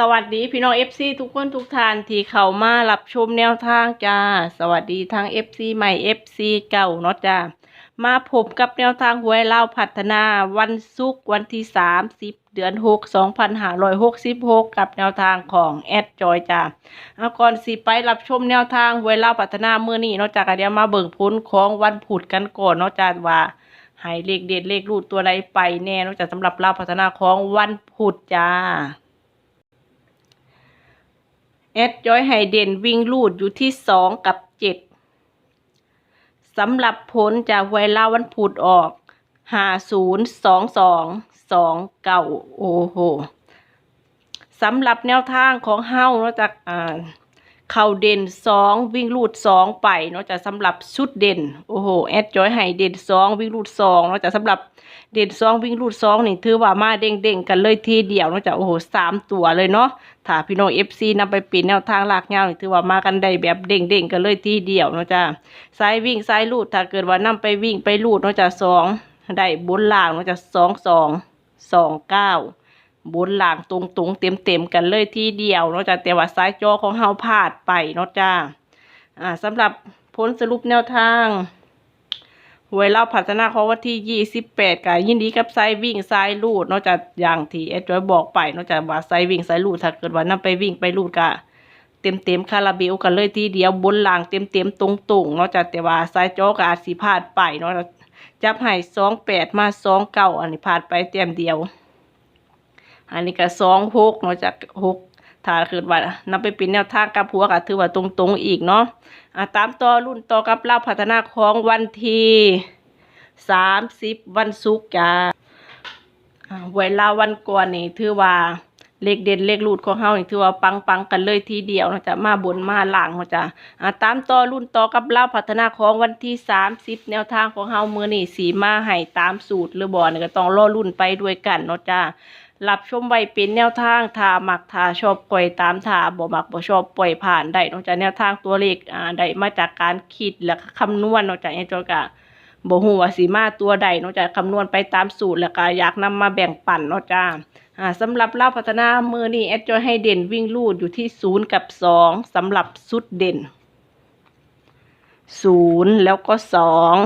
สวัสดีพี่น้อง FC ทุกคนทุกท่านที่เข้ามารับชมแนวทางจ้า สวัสดีทั้ง FC ใหม่ FC เก่าเนาะจ้ามาพบกับแนวทางหวยเล่าพัฒนาวันศุกร์วันที่30เดือน6 2566กับแนวทางของแอดจอยจ้าเอาก่อนสิไปรับชมแนวทางหวยเล่าพัฒนาเมื่อนี้เนาะจ้าก็เดี๋ยวมาเบิ่งผลของวันผุดกันก่อนเนาะจ้าว่าให้เลขเด็ดเลขรูดตัวใดไปแน่เนอกจากสำหรับเล่าพัฒนาของวันพุธจ้า แอดจอยไฮเดนวิ่งลูดอยู่ที่สองกับเจ็ดสำหรับผลจากไวลาวันพุธออกห้าศูนย์สองสองสองเก้าโอ้โหสำหรับแนวทางของเฮ้านาะจากอ่า เข่าเด่นสองวิ่งลูดสองไปเนอกจากสำหรับชุดเด่นโอ้โหแอดจอยไฮเด่นสองวิ่งลูดสองนอกจากสำหรับเด่นสองวิ่งลูดสองนี่ถือว่ามาเด้งๆกันเลยทีเดียวเนอกจากโอ้โหสามตัวเลยเนาะถ้าพี่น้องเอฟซีนำไปปีนแนวทางหลากเงานี่ถือว่ามากันได้แบบเด้งๆกันเลยทีเดียวเนาะจ้าสายวิ่งสายลูดถ้าเกิดว่านำไปวิ่งไปลูดเนาะจ้าสองได้บนล่างเนาะจ้าสองสองสองเก้า บนหล่างตรงๆเต็มๆกันเลยทีเดียวเนาะจ้าแต่ว่าสายจอของเฮาพลาดไปเนาะจ้าอ่าสำหรับผลสรุปแนวทางหวยเราพัฒนาของวันที่ยี่สิบแปดกยินดีกับสายวิ่งสายลูดเนาะจ้าอย่างที่แอดจอยบอกไปเนาะจ้าว่าสายวิ่งสายลูดถ้าเกิดว่านำไปวิ่งไปลูดกะเต็มเต็มคาราเบลกันเลยทีเดียวบนหลังเต็มเต็มตรงตรงเนาะจ้ะแต่ว่าสายจอกอาจสิพลาดไปเนาะจับให้สองแปดมาสองเก้าอันนี้พลาดไปเต็มเดียว อันนี้ก็สองหกเนาะจากหกถ้าเกิดว่านำไปเป็นแนวทางกับหัวก็ถือว่าตรงๆอีกเนาะอะตามต่อรุ่นต่อกับเล่าพัฒนาของวันที่สามสิบวันศุกร์จ้าเวลาวันก่อนนี่ถือว่าเลขเด่นเลขรูดของเฮานี่ถือว่าปังปังๆกันเลยทีเดียวนาะจ้ะมาบนมาหล่างเนาะจ้ะอ่าตามต่อรุ่นต่อกับเราพัฒนาของวันที่30แนวทางของเฮามือนี้สีมาให้ตามสูตรหรือบ่นี่ก็ต้องรอรุ่นไปด้วยกันเนาะจ้ะ รับชมไว้เป็นแนวทางถ้ามักถ้าชอบปล่อยตามถ้าบ่มักบ่ชอบปล่อยผ่านได้นาะจ้ะแนวทางตัวเลขอ่าได้มาจากการคิดและก็คำนวณนาะจ้ะไอ้จก็บ่ฮู้ว่าสิมาตัวใดนาะจ้ะคำนวณไปตามสูตรแล้วก็อยากนำมาแบ่งปันเนาะจ้าอ่าสำหรับเล่าพัฒนามือนี้แอดจอยให้เด่นวิ่งลูดอยู่ที่ศูนย์กับสองสำหรับสุดเด่นศูนย์แล้วก็สอง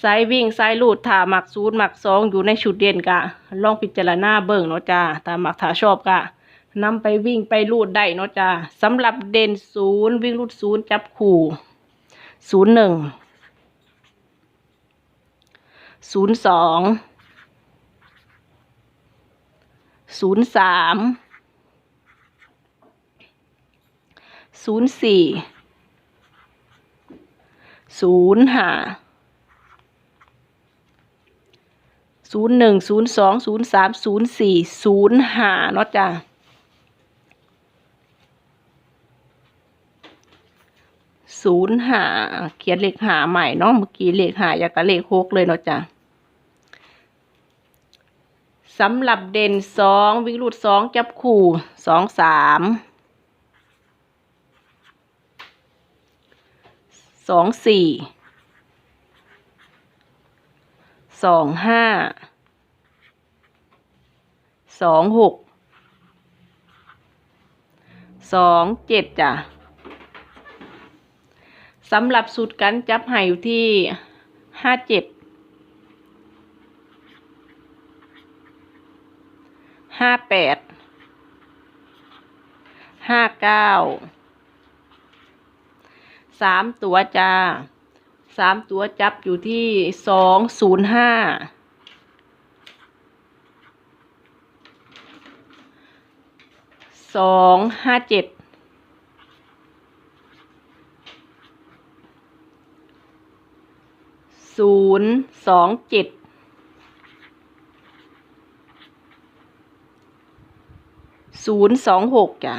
สายวิ่งสายลูดถ้าหมักศูนย์หมักสองอยู่ในชุดเด่นกะลองพิจารณาเบิ่งเนาะจ้าถ้าหมักถ้าชอบกะนำไปวิ่งไปลูดได้เนาะจ้าสำหรับเด่นศูนย์วิ่งลูดศูนย์จับคู่ศูนย์หนึ่งศูนย์สองศูนย์สามศูนย์สี่ศูนย์ห้า ศูนย์หนึ่งศูนย์สองศูนย์สามศูนย์สี่ศูนย์ห้าเนาะจ้ะศูนย์หาเขียนเลขหาใหม่เนาะเมื่อกี้เลขหาอยากกับเลขหกเลยเนาะจ้ะสำหรับเด่นสองวิ่งรูดสองจับคู่สองสามสองสี่ สองห้าสองหกสองเจ็ดจ้ะสำหรับสูตรกันจับให้อยู่ที่ห้าเจ็ดห้าแปดห้าเก้าสามตัวจ้า สามตัวจับอยู่ที่สองศูนย์ห้าสองห้าเจ็ดศูนย์สองเจ็ดศูนย์สองหกจ้ะ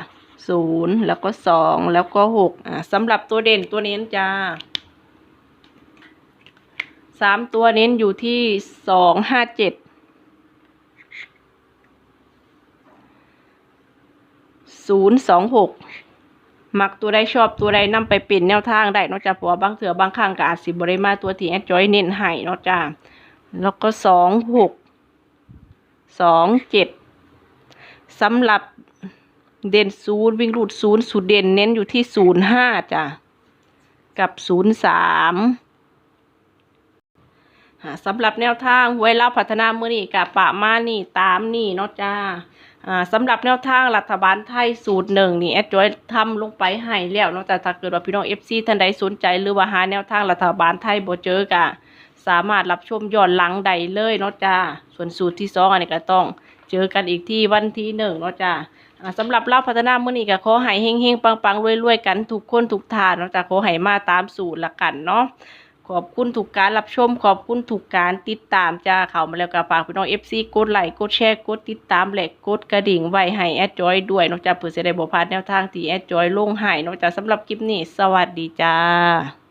ศูนย์แล้วก็สองแล้วก็หกอะสำหรับตัวเด่นตัวเน้นจ้า สามตัวเน้นอยู่ที่สองห้าเจ็ดศูนย์สองหกมักตัวใดชอบตัวใดนำไปเป็นแนวทางได้นอกจากพราะว่าบางเถื่อบางครั้งก็อาจสิบริมาตัวที่แอดจอยเน้นให้นอกจากแล้วก็สองหกสองเจ็ดสำหรับเด่นศูนย์วิ่งรูดศูนย์สูตรเด่นเน้นอยู่ที่ศูนย์ห้าจ้ะกับศูนย์สาม สำหรับแนวทางหวยเล่าพัฒนามือนี่กับปะมานี่ตามนี่เนาะจ้าสำหรับแนวทางรัฐบาลไทยสูตรหนึ่งนี่แอดจอยทำลงไปให้แล้วเนาะแต่ถ้าเกิดว่าพี่น้องเอฟซีท่านใดสนใจหรือว่าหาแนวทางรัฐบาลไทยบ่เจอกะสามารถรับชมย้อนหลังใดเลยเนาะจ้าส่วนสูตรที่สองอันนี้ก็ต้องเจอกันอีกที่วันที่หนึ่งเนาะจ้าสำหรับเล่าพัฒนาเมื้อนี้ก็ขอให้เฮงๆปังๆรวยๆกันทุกคนทุกทานเนาะจ้าขอให้มาตามสูตรละกันเนาะ ขอบคุณทุกการรับชม ขอบคุณทุกการติดตามจ้าเข้ามาแล้วก็ฝากพี่น้องเอฟซีกดไลค์กดแชร์กดติดตามและกดกระดิ่งไว้ให้แอดจอยด้วยนอกจากเพื่อจะได้บ่พลาดแนวทางที่แอดจอยลงให้เนอกจากสำหรับคลิปนี้ สวัสดีจ้า